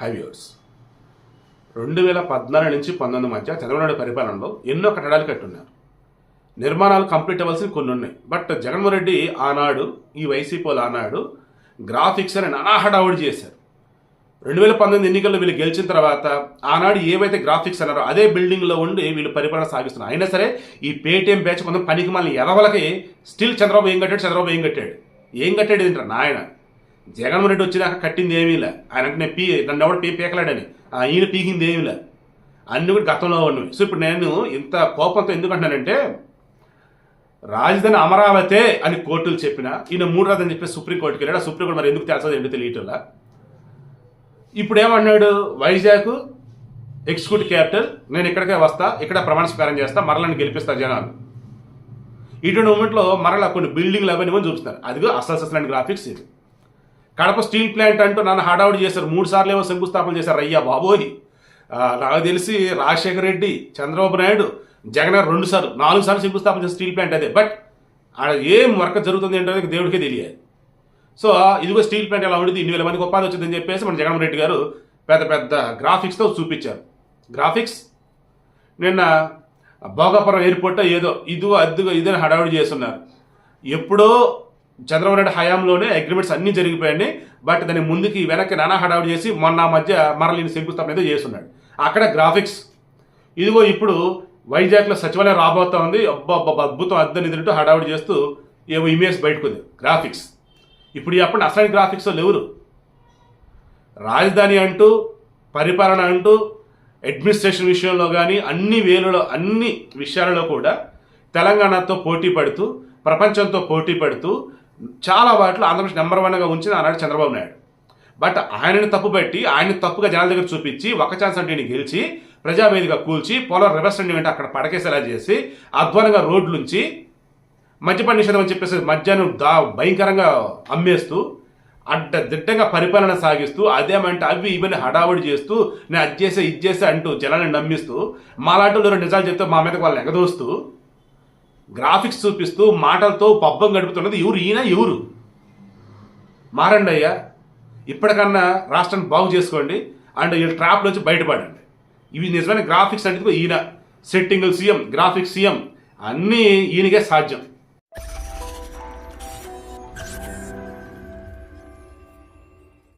Highways రెండు వేల పద్నాలుగు నుంచి పంతొమ్మిది మధ్య చంద్రబాబు నాయుడు పరిపాలనలో ఎన్నో కట్టడాలు కట్టున్నారు. నిర్మాణాలు కంప్లీట్ అవ్వాల్సినవి కొన్ని ఉన్నాయి. బట్ జగన్మోహన్ రెడ్డి ఆనాడు ఈ వైసీపీలు ఆనాడు గ్రాఫిక్స్ అని నానా హడావుడి చేశారు. రెండు వేల పంతొమ్మిది ఎన్నికల్లో వీళ్ళు గెలిచిన తర్వాత ఆనాడు ఏవైతే గ్రాఫిక్స్ అన్నారో అదే బిల్డింగ్లో ఉండి వీళ్ళు పరిపాలన సాగిస్తున్నారు. అయినా సరే ఈ పేటీఎం బ్యాచ్ కొంత పనికి మళ్ళీ ఎదవలకి స్టిల్ చంద్రబాబు ఏం కట్టాడు చంద్రబాబు ఏం కట్టాడు? ఏం కట్టాడు ఏంటంటే నాయన? జగన్మోహన్ రెడ్డి వచ్చినాక కట్టింది ఏమీ లే. ఆయన అంటే నేను పీ నన్ను ఎవడు పీ పీకలాడని. ఆ ఈయన పీకింది ఏమీ లే. అన్ని కూడా గతంలో ఉన్నవి. సో ఇప్పుడు నేను ఇంత కోపంతో ఎందుకంటానంటే రాజధాని అమరావతే అని కోర్టులు చెప్పిన ఈయన మూడు రాదని చెప్పి సుప్రీంకోర్టుకి వెళ్ళాడు. సుప్రీంకోర్టు మరి ఎందుకు తెలుస్తుంది ఏంటో తెలియటంలా ఇప్పుడు ఏమన్నాడు వైజాగ్ ఎగ్జిక్యూటివ్ క్యాపిటల్? నేను ఇక్కడికే వస్తా ఇక్కడ ప్రమాణ స్వీకారం చేస్తా మరలని గెలిపిస్తా జనాలు. ఇటువంటి మూమెంట్లో మరలా కొన్ని బిల్డింగ్లు అవన్నీ కూడా చూపిస్తారు అదిగో అసలు అసలు గ్రాఫిక్స్ ఇది. కడప స్టీల్ ప్లాంట్ అంటూ నన్ను హడావుడి చేశారు. మూడు సార్లు ఏమో శంకుస్థాపన చేశారు. అయ్యా బాబోయ్. నాకు తెలిసి రాజశేఖర రెడ్డి చంద్రబాబు నాయుడు జగన్ రెండు సార్లు నాలుగు సార్లు శంకుస్థాపన చేసిన స్టీల్ ప్లాంట్ అదే. బట్ ఆడ ఏం వర్క్ జరుగుతుంది ఏంటో దేవుడికే తెలియాలి. సో ఇదిగో స్టీల్ ప్లాంట్ ఎలా ఉండేది ఇన్ని వేల మందికి ఉపాధి వచ్చిందని చెప్పేసి మన జగన్మోహన్ రెడ్డి గారు పెద్ద పెద్ద గ్రాఫిక్స్తో చూపించారు. గ్రాఫిక్స్ నిన్న భోగాపురం ఎయిర్పోర్ట్ ఏదో ఇదిగో అద్దుగో ఇదని హడావుడి చేస్తున్నారు. ఎప్పుడో చంద్రబాబు నాయుడు హయాంలోనే అగ్రిమెంట్స్ అన్నీ జరిగిపోయాయి బట్ దాన్ని ముందుకి వెనక్కి నానా హడావుడి చేసి మొన్న మధ్య మరలిని శంకుస్థాపన అయితే చేస్తున్నాడు. అక్కడ గ్రాఫిక్స్ ఇదిగో ఇప్పుడు వైజాగ్లో సచివాలయం రాబోతా ఉంది. అబ్బా అద్భుతం అద్దని ఇదినట్టు హడావుడి చేస్తూ ఏవో ఇమేజ్ బయటకు ఉంది. గ్రాఫిక్స్ ఇప్పుడు చెప్పండి అసలు గ్రాఫిక్స్ లేవురు రాజధాని అంటూ పరిపాలన అంటూ అడ్మినిస్ట్రేషన్ విషయంలో కానీ అన్ని వేలలో అన్ని విషయాలలో కూడా తెలంగాణతో పోటీ పడుతూ ప్రపంచంతో పోటీ పడుతూ చాలా వాటిలో ఆంధ్రప్రదేశ్ నెంబర్ వన్గా ఉంచిన ఆనాడు చంద్రబాబు నాయుడు. బట్ ఆయనని తప్పుపెట్టి ఆయన్ని తప్పుగా జనాల దగ్గర చూపించి ఒక ఛాన్స్ అంటే గెలిచి ప్రజావేదిక కూల్చి పోలర్ రివర్స్ అంటే అక్కడ పడకేసేలా చేసి అధ్వానంగా రోడ్లుంచి మద్యపాన నిషేధం అని చెప్పేసి మద్యాన్ని దా భయంకరంగా అమ్మేస్తూ అడ్డ దిట్టంగా పరిపాలన సాగిస్తూ అదేమంటే అవి ఇవన్నీ హడావుడి చేస్తూ నేను అది చేసే ఇది చేసే అంటూ జనాన్ని నమ్మిస్తూ మాలాంటి రెండు నిజాలు చెప్తే మా మీదకి వాళ్ళని ఎగదోస్తూ గ్రాఫిక్స్ చూపిస్తూ మాటలతో పబ్బం గడుపుతున్నది ఎవరు? ఈయన ఎవరు? మారండి అయ్యా. ఇప్పటికన్నా రాష్ట్రాన్ని బాగు చేసుకోండి. అండ్ ఈ ట్రాప్ నుంచి బయటపడండి. ఇవి నిజమైన గ్రాఫిక్స్ అంటే ఈయన. Setting CM graphics CM. అన్నీ ఈయనకే సాధ్యం.